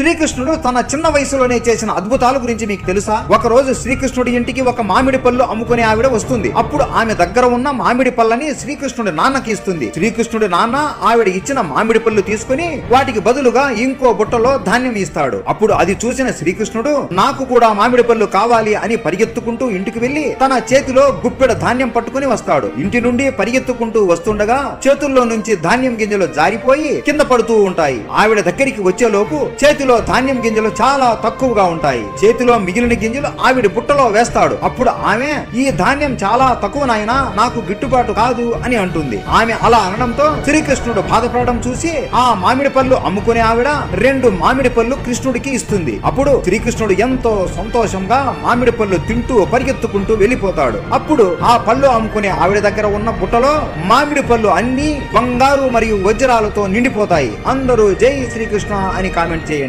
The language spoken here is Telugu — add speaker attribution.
Speaker 1: శ్రీకృష్ణుడు తన చిన్న వయసులోనే చేసిన అద్భుతాల గురించి మీకు తెలుసా? ఒక రోజు శ్రీకృష్ణుడి ఇంటికి ఒక మామిడి పళ్ళు అమ్ముకునే ఆవిడ వస్తుంది. అప్పుడు ఆమె దగ్గర ఉన్న మామిడి పళ్ళని శ్రీకృష్ణుడి నాన్నకి ఇస్తుంది. శ్రీకృష్ణుడి నాన్న ఆవిడ ఇచ్చిన మామిడి పళ్ళు తీసుకుని వాటికి బదులుగా ఇంకో బుట్టలో ధాన్యం ఇస్తాడు. అప్పుడు అది చూసిన శ్రీకృష్ణుడు నాకు కూడా మామిడి పళ్ళు కావాలి అని పరిగెత్తుకుంటూ ఇంటికి వెళ్ళి తన చేతిలో గుప్పెడ ధాన్యం పట్టుకుని వస్తాడు. ఇంటి నుండి పరిగెత్తుకుంటూ వస్తుండగా చేతుల్లో నుంచి ధాన్యం గింజలు జారిపోయి కింద పడుతూ ఉంటాయి. ఆవిడ దగ్గరికి వచ్చేలోపు చేతిలో ధాన్యం గింజలు చాలా తక్కువగా ఉంటాయి. చేతిలో మిగిలిన గింజలు ఆవిడ బుట్టలో వేస్తాడు. అప్పుడు ఆమె ఈ ధాన్యం చాలా తక్కువ నాయన నాకు గిట్టుబాటు కాదు అని అంటుంది. ఆమె అలా అనడంతో శ్రీకృష్ణుడు బాధపడడం చూసి ఆ మామిడి పళ్ళు అమ్ముకునే ఆవిడ రెండు మామిడి పళ్ళు కృష్ణుడికి ఇస్తుంది. అప్పుడు శ్రీకృష్ణుడు ఎంతో సంతోషంగా మామిడి పళ్ళు తింటూ పరిగెత్తుకుంటూ వెళ్ళిపోతాడు. అప్పుడు ఆ పళ్ళు అమ్ముకునే ఆవిడ దగ్గర ఉన్న బుట్టలో మామిడి పళ్ళు అన్ని బంగారు మరియు వజ్రాలతో నిండిపోతాయి. అందరూ జై శ్రీకృష్ణ అని కామెంట్ చేయండి.